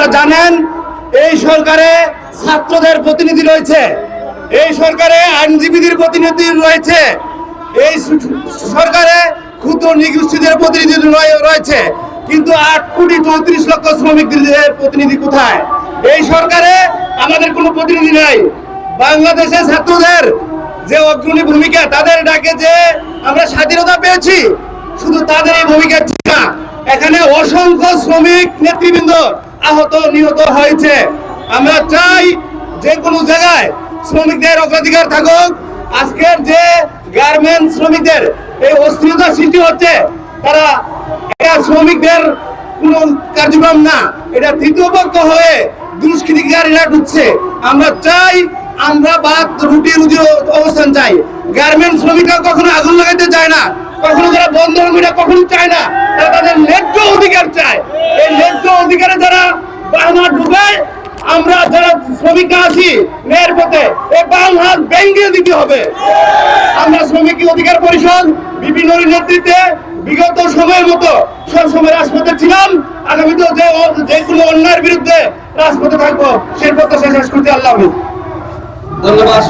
আপনারা জানেন, এই সরকারে ছাত্রদের প্রতিনিধি রয়েছে, এই সরকারে আইনজীবীদের প্রতিনিধি রয়েছে, এই সরকারে ক্ষুদ্র নিগোষ্ঠীদের প্রতিনিধি রয়েছে, কিন্তু আট কোটি চৌত্রিশ লক্ষ শ্রমিকদের প্রতিনিধি কোথায় এই সরকারে আমাদের কোনো প্রতিনিধি নাই বাংলাদেশের ছাত্রদের যে অগ্রণী ভূমিকা, তাদের ডাকে যে আমরা স্বাধীনতা পেয়েছি, শুধু তাদের এই ভূমিকা। এখানে অসংখ্য শ্রমিক নেতৃবৃন্দ আহত, নিহত হয়েছে। আমরা চাই যে কোনো জায়গায় শ্রমিকদের অগ্রাধিকার থাকুক। আজকের যে গার্মেন্ট শ্রমিকদের এই অস্থিরতা সৃষ্টি হচ্ছে, তারা এটা শ্রমিকদের কোন কার্যক্রম না, এটা তৃতীয় পক্ষ হয়ে দুষ্কৃতিকারীরা ঢুকছে। আমরা চাই আমরা বাদ রুটি, রুজি অবস্থান চাই। গার্মেন্ট শ্রমিকরা কখনো আগুন লাগাইতে চায় না, কখনো তারা বন্ধ কখনো চায় না। তারা তাদের ন্যায্য অধিকার চায় এই ন্যায্য অধিকারে যারা বাংলা ঢুকায় আমরা যারা শ্রমিকরা আছি মেয়ের পথে এই বাম হাত ব্যাঙ্গে দিতে হবে। আমরা শ্রমিক অধিকার পরিষদ, বিভিন্ন নেতৃত্বে বিগত সময়ের মতো সব সময় রাজপথে ছিলাম। আগামীতেও যে যে কোনো অন্যায়ের বিরুদ্ধে রাজপথে থাকব, সেই প্রত্যাশা শেষ করতে আল্লাহ। ধন্যবাদ।